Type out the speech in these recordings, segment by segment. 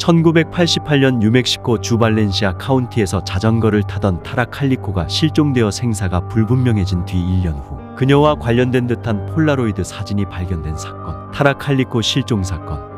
1988년 뉴멕시코 주발렌시아 카운티에서 자전거를 타던 타라 칼리코가 실종되어 생사가 불분명해진 뒤 1년 후 그녀와 관련된 듯한 폴라로이드 사진이 발견된 사건 타라 칼리코 실종 사건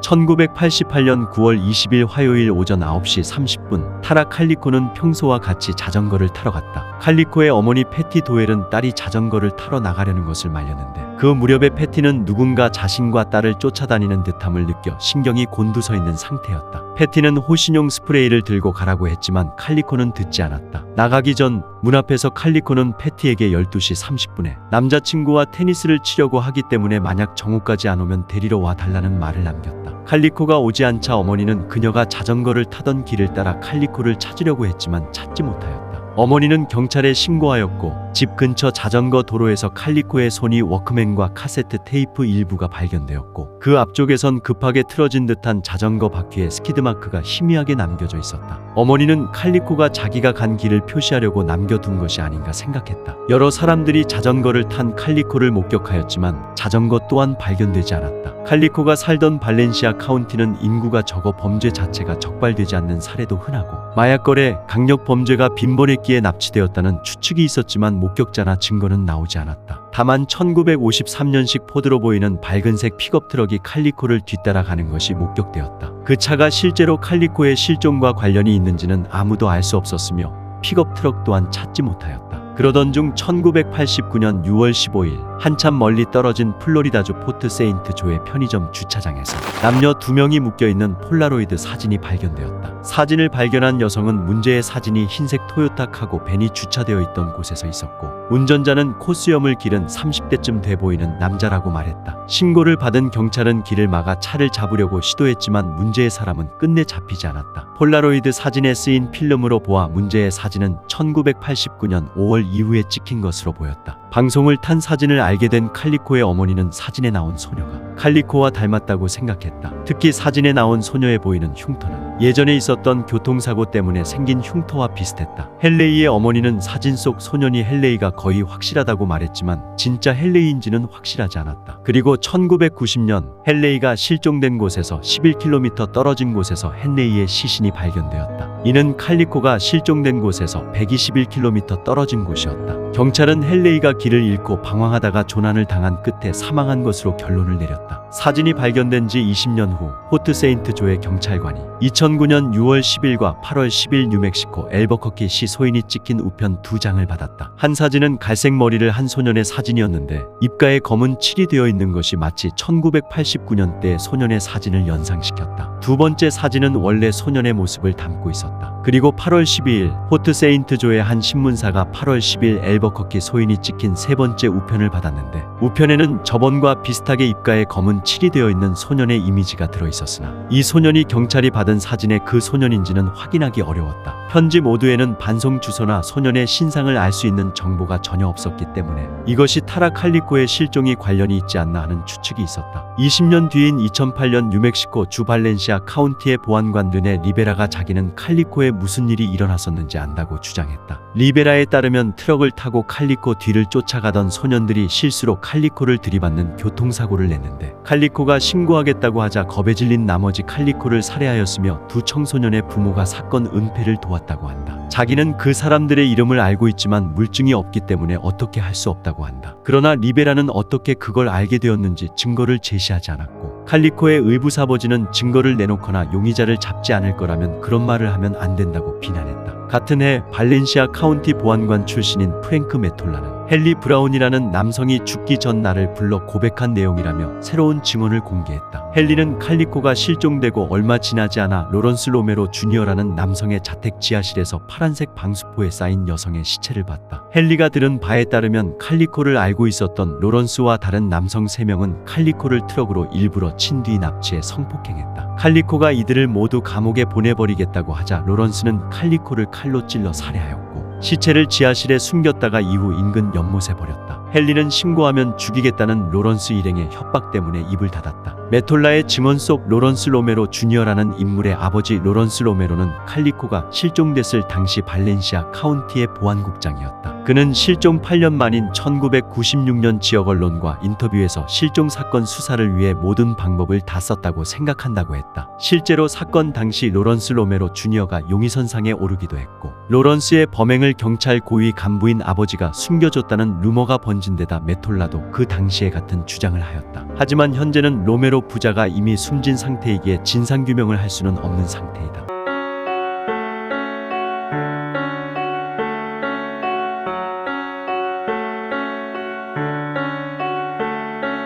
1988년 9월 20일 화요일 오전 9시 30분 타라 칼리코는 평소와 같이 자전거를 타러 갔다. 칼리코의 어머니 패티 도엘은 딸이 자전거를 타러 나가려는 것을 말렸는데 그 무렵에 패티는 누군가 자신과 딸을 쫓아다니는 듯함을 느껴 신경이 곤두서 있는 상태였다. 패티는 호신용 스프레이를 들고 가라고 했지만 칼리코는 듣지 않았다. 나가기 전 문 앞에서 칼리코는 패티에게 12시 30분에 남자친구와 테니스를 치려고 하기 때문에 만약 정오까지 안 오면 데리러 와 달라는 말을 남겼다. 칼리코가 오지 않자 어머니는 그녀가 자전거를 타던 길을 따라 칼리코를 찾으려고 했지만 찾지 못하였다. 어머니는 경찰에 신고하였고 집 근처 자전거 도로에서 칼리코의 손이 워크맨과 카세트 테이프 일부가 발견되었고 그 앞쪽에선 급하게 틀어진 듯한 자전거 바퀴에 스키드 마크가 희미하게 남겨져 있었다. 어머니는 칼리코가 자기가 간 길을 표시하려고 남겨둔 것이 아닌가 생각했다. 여러 사람들이 자전거를 탄 칼리코를 목격하였지만 자전거 또한 발견되지 않았다. 칼리코가 살던 발렌시아 카운티는 인구가 적어 범죄 자체가 적발되지 않는 사례도 흔하고 마약 거래, 강력 범죄가 빈번했기에 납치되었다는 추측이 있었지만 목격자나 증거는 나오지 않았다. 다만 1953년식 포드로 보이는 밝은색 픽업 트럭이 칼리코를 뒤따라가는 것이 목격되었다. 그 차가 실제로 칼리코의 실종과 관련이 있는지는 아무도 알 수 없었으며 픽업 트럭 또한 찾지 못하였다. 그러던 중 1989년 6월 15일 한참 멀리 떨어진 플로리다주 포트 세인트 조의 편의점 주차장에서 남녀 두 명이 묶여 있는 폴라로이드 사진이 발견되었다. 사진을 발견한 여성은 문제의 사진이 흰색 토요타 카고 벤이 주차되어 있던 곳에서 있었고 운전자는 코수염을 기른 30대쯤 돼 보이는 남자라고 말했다. 신고를 받은 경찰은 길을 막아 차를 잡으려고 시도했지만 문제의 사람은 끝내 잡히지 않았다. 폴라로이드 사진에 쓰인 필름으로 보아 문제의 사진은 1989년 5월 이후에 찍힌 것으로 보였다. 방송을 탄 사진을 알게 된 칼리코의 어머니는 사진에 나온 소녀가 칼리코와 닮았다고 생각했다. 특히 사진에 나온 소녀에 보이는 흉터는 예전에 있었던 교통사고 때문에 생긴 흉터와 비슷했다. 헬레이의 어머니는 사진 속 소년이 헬레이가 거의 확실하다고 말했지만 진짜 헬레이인지는 확실하지 않았다. 그리고 1990년 헬레이가 실종된 곳에서 11km 떨어진 곳에서 헬레이의 시신이 발견되었다. 이는 칼리코가 실종된 곳에서 121km 떨어진 곳이었다. 경찰은 헬레이가 길을 잃고 방황하다가 조난을 당한 끝에 사망한 것으로 결론을 내렸다. 사진이 발견된 지 20년 후 포트 세인트 조의 경찰관이 2009년 6월 10일과 8월 10일 뉴멕시코 엘버커키 시 소인이 찍힌 우편 두 장을 받았다. 한 사진은 갈색 머리를 한 소년의 사진이었는데 입가에 검은 칠이 되어 있는 것이 마치 1989년대 소년의 사진을 연상시켰다. 두 번째 사진은 원래 소년의 모습을 담고 있었다. 그리고 8월 12일 포트 세인트조의 한 신문사가 8월 10일 엘버커키 소인이 찍힌 세 번째 우편을 받았는데 우편에는 저번과 비슷하게 입가에 검은 칠이 되어 있는 소년의 이미지가 들어 있었으나 이 소년이 경찰이 받은 사진의 그 소년인지는 확인하기 어려웠다. 편지 모두에는 반송 주소나 소년의 신상을 알 수 있는 정보가 전혀 없었기 때문에 이것이 타라 칼리코의 실종이 관련이 있지 않나 하는 추측이 있었다. 20년 뒤인 2008년 뉴멕시코 주 발렌시아 카운티의 보안관 르네 리베라가 자기는 칼리코에 무슨 일이 일어났었는지 안다고 주장했다. 리베라에 따르면 트럭을 타고 칼리코 뒤를 쫓아가던 소년들이 실수로 칼리코를 들이받는 교통사고를 냈는데 칼리코가 신고하겠다고 하자 겁에 질린 나머지 칼리코를 살해하였으며 두 청소년의 부모가 사건 은폐를 도왔다고 한다. 자기는 그 사람들의 이름을 알고 있지만 물증이 없기 때문에 어떻게 할 수 없다고 한다. 그러나 리베라는 어떻게 그걸 알게 되었는지 증거를 제시하지 않았고 칼리코의 의부사버지는 증거를 내놓거나 용의자를 잡지 않을 거라면 그런 말을 하면 안 된다고 비난했다. 같은 해 발렌시아 카운티 보안관 출신인 프랭크 메톨라는 헨리 브라운이라는 남성이 죽기 전 나를 불러 고백한 내용이라며 새로운 증언을 공개했다. 헨리는 칼리코가 실종되고 얼마 지나지 않아 로런스 로메로 주니어라는 남성의 자택 지하실에서 파란색 방수포에 쌓인 여성의 시체를 봤다. 헨리가 들은 바에 따르면 칼리코를 알고 있었던 로런스와 다른 남성 3명은 칼리코를 트럭으로 일부러 친 뒤 납치해 성폭행했다. 칼리코가 이들을 모두 감옥에 보내버리겠다고 하자 로런스는 칼리코를 칼로 찔러 살해하였고 시체를 지하실에 숨겼다가 이후 인근 연못에 버렸다. 헨리는 신고하면 죽이겠다는 로런스 일행의 협박 때문에 입을 닫았다. 메톨라의 증언 속 로런스 로메로 주니어라는 인물의 아버지 로런스 로메로는 칼리코가 실종됐을 당시 발렌시아 카운티의 보안국장이었다. 그는 실종 8년 만인 1996년 지역 언론과 인터뷰에서 실종 사건 수사를 위해 모든 방법을 다 썼다고 생각한다고 했다. 실제로 사건 당시 로런스 로메로 주니어가 용의선상에 오르기도 했고 로런스의 범행을 경찰 고위 간부인 아버지가 숨겨줬다는 루머가 번진 데다 메톨라도 그 당시에 같은 주장을 하였다. 하지만 현재는 로메로 부자가 이미 숨진 상태이기에 진상규명을 할 수는 없는 상태이다.